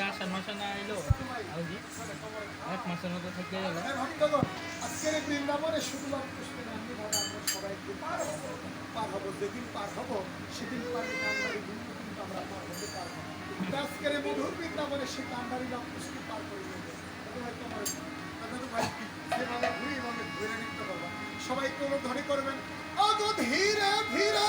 আষাঢ় মাসে না এলো এক মাসের মতো থেকে গেল। হ্যাঁ, বৃন্দাবনে শুধুমাত্র সবাই পার পার যেদিন পার সেদিন বৃন্দাবনে পার সবাই কোনো ধরে করবেন। অত ধীরে ধীরে